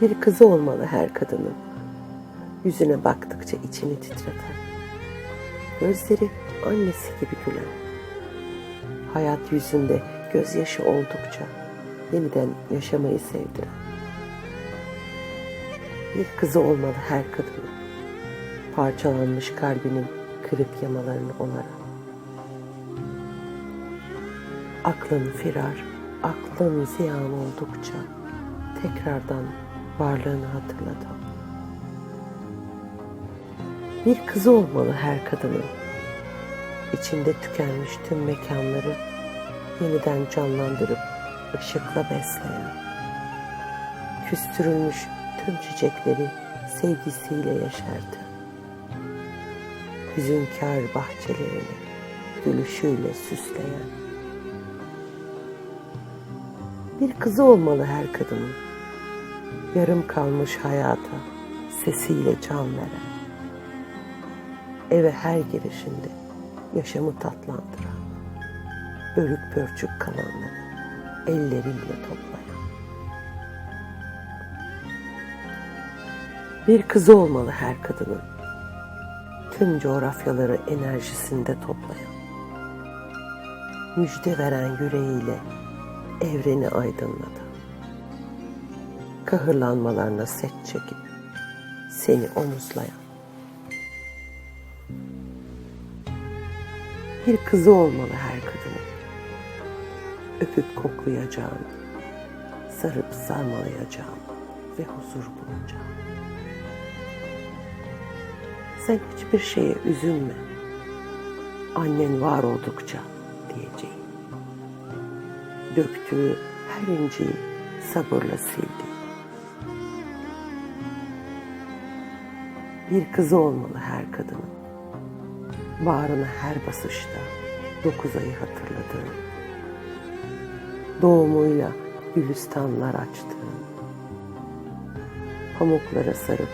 Bir kızı olmalı her kadının. Yüzüne baktıkça içini titreten. Gözleri annesi gibi gülen. Hayat yüzünde gözyaşı oldukça yeniden yaşamayı sevdiren. Bir kızı olmalı her kadının. Parçalanmış kalbinin kırık yamalarını onaran. Aklın firar, aklın ziyan oldukça tekrardan varlığını hatırlatan. Bir kızı olmalı her kadının. İçinde tükenmiş tüm mekanları yeniden canlandırıp ışıkla besleyen. Küstürülmüş tüm çiçekleri sevgisiyle yaşardı. Hüzünkar bahçelerini gülüşüyle süsleyen. Bir kızı olmalı her kadının. Yarım kalmış hayata sesiyle can veren. Eve her girişinde yaşamı tatlandıran. Bölük pörçük kalanları elleriyle toplayan. Bir kızı olmalı her kadının. Tüm coğrafyaları enerjisinde toplayan. Müjde veren yüreğiyle evreni aydınladı. Kahırlanmalarına set çekip seni omuzlayan. Bir kızı olmalı her kadının. Öpüp koklayacağım, sarıp sarmalayacağım ve huzur bulacağım. Sen hiçbir şeye üzülme. Annen var oldukça diyeceğim döktüğü her inciyi sabırla sildi. Bir kızı olmalı her kadının. Bağrına her basışta dokuz ayı hatırladığın. Doğumuyla gülistanlar açtığın. Pamuklara sarıp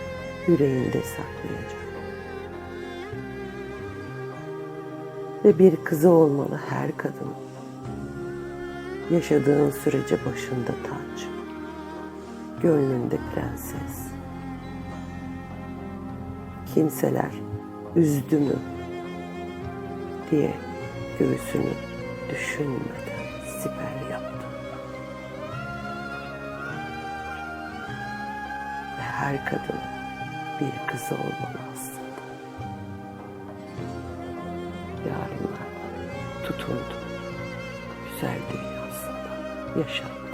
yüreğinde saklayacak. Ve bir kızı olmalı her kadının Yaşadığın sürece başında taç, gönlünde prenses. Kimseler üzdü mü diye göğsünü düşünmeden siper yaptı. Ve her kadın bir kızı olmalı aslında. Yarınlar tutundu güzel dünyasında yaşa.